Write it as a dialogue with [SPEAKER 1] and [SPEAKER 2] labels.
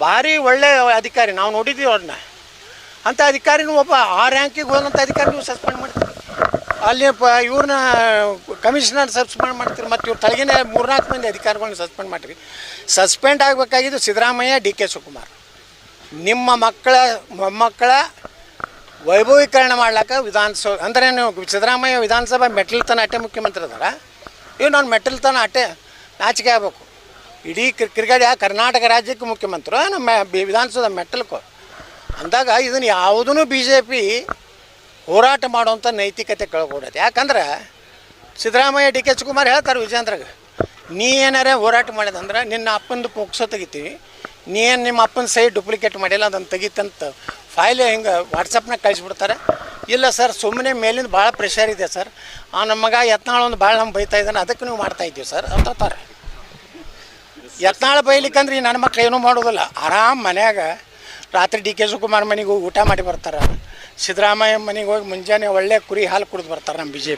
[SPEAKER 1] ಭಾರಿ ಒಳ್ಳೆ ಅಧಿಕಾರಿ. ನಾವು ನೋಡಿದ್ದೀವಿ ಅವ್ರನ್ನ. ಅಂಥ ಅಧಿಕಾರಿನೂ ಒಬ್ಬ ಆ ರ್ಯಾಂಕಿಗೆ ಹೋದಂಥ ಅಧಿಕಾರಿ ನೀವು ಸಸ್ಪೆಂಡ್ ಮಾಡ್ತೀರಿ. ಅಲ್ಲಿ ಪ ಇವ್ರನ್ನ ಕಮಿಷನರ್ ಸಸ್ಪೆಂಡ್ ಮಾಡ್ತೀರಿ. ಮತ್ತು ಇವ್ರ ತಳಗಿನ ಮೂರ್ನಾಲ್ಕು ಮಂದಿ ಅಧಿಕಾರಿಗಳನ್ನ ಸಸ್ಪೆಂಡ್ ಮಾಡಿರಿ ಸಸ್ಪೆಂಡ್ ಆಗಬೇಕಾಗಿದ್ದು ಸಿದ್ದರಾಮಯ್ಯ ಡಿ ಕೆ ಶಿವಕುಮಾರ್. ನಿಮ್ಮ ಮಕ್ಕಳ, ಮೊಮ್ಮಕ್ಕಳ ವೈಭವೀಕರಣ ಮಾಡ್ಲಿಕ್ಕೆ ವಿಧಾನಸಭೆ ಅಂದರೆ ನೀವು ಸಿದ್ದರಾಮಯ್ಯ ವಿಧಾನಸಭಾ ಮೆಟ್ಲತನ ಅಟ್ಟೆ ಮುಖ್ಯಮಂತ್ರಿ ಅದಾರ. ಇವ್ರು ನಾನು ಮೆಟ್ಲತನ ಅಟ್ಟೆ ನಾಚಿಕೆ ಆಗ್ಬೇಕು. ಇಡೀ ಕ್ರಿ ಕ್ರಿಕೆಟ್ ಕರ್ನಾಟಕ ರಾಜ್ಯಕ್ಕೆ ಮುಖ್ಯಮಂತ್ರಿ, ನಮ್ಮ ವಿಧಾನಸೌಧ ಮೆಟ್ಟಲ್ಕೋ. ಅಂದಾಗ ಇದನ್ನು ಯಾವುದೂ ಬಿ ಜೆ ಪಿ ಹೋರಾಟ ಮಾಡುವಂಥ ನೈತಿಕತೆ ಕಳ್ಕೊಡತ್ತೆ ಯಾಕಂದ್ರೆ ಸಿದ್ದರಾಮಯ್ಯ, ಡಿ ಕೆ ಕುಮಾರ್ ಹೇಳ್ತಾರೆ ವಿಜಯಂದ್ರಾಗ, ನೀ ಏನಾರೇ ಹೋರಾಟ ಮಾಡಿದಂದ್ರೆ ನಿನ್ನ ಅಪ್ಪಂದು ಪೋಕ್ಸ ತೆಗಿತೀವಿ. ನೀ ಏನು ನಿಮ್ಮ ಅಪ್ಪನ ಸೈ ಡುಪ್ಲಿಕೇಟ್ ಮಾಡಿಲ್ಲ ಅದನ್ನು ತೆಗಿತಂತ ಫೈಲ್ ಹಿಂಗೆ ವಾಟ್ಸಪ್ನಾಗ ಕಳಿಸ್ಬಿಡ್ತಾರೆ. ಇಲ್ಲ ಸರ್ ಸುಮ್ಮನೆ ಮೇಲಿಂದ ಭಾಳ ಪ್ರೆಷರ್ ಇದೆ ಸರ್. ಆ, ನಮ್ಮ ಮಗ ಯತ್ನಾಳ್ ಒಂದು ಭಾಳ ನಮ್ಗೆ ಬೈತಾ ಇದ್ದಾನೆ ಅದಕ್ಕೆ ನೀವು ಮಾಡ್ತಾ ಇದ್ದೀವಿ ಸರ್. ಅಂತಾರೆ ಯತ್ನಾಳ ಬೈಲಿಕ್ಕಂದ್ರೆ ನನ್ನ ಮಕ್ಳು ಏನೂ ಮಾಡೋದಿಲ್ಲ. ಆರಾಮ್ ಮನ್ಯಾಗ ರಾತ್ರಿ ಡಿ ಕೆ ಶಿವಕುಮಾರ್ ಮನೆಗೆ ಹೋಗಿ ಊಟ ಮಾಡಿ ಬರ್ತಾರೆ. ಸಿದ್ದರಾಮಯ್ಯ ಮನೆಗೆ ಹೋಗಿ ಮುಂಜಾನೆ ಒಳ್ಳೆ ಕುರಿ ಹಾಲು ಕುಡಿದು ಬರ್ತಾರೆ ನಮ್ಮ ಬಿ ಜೆ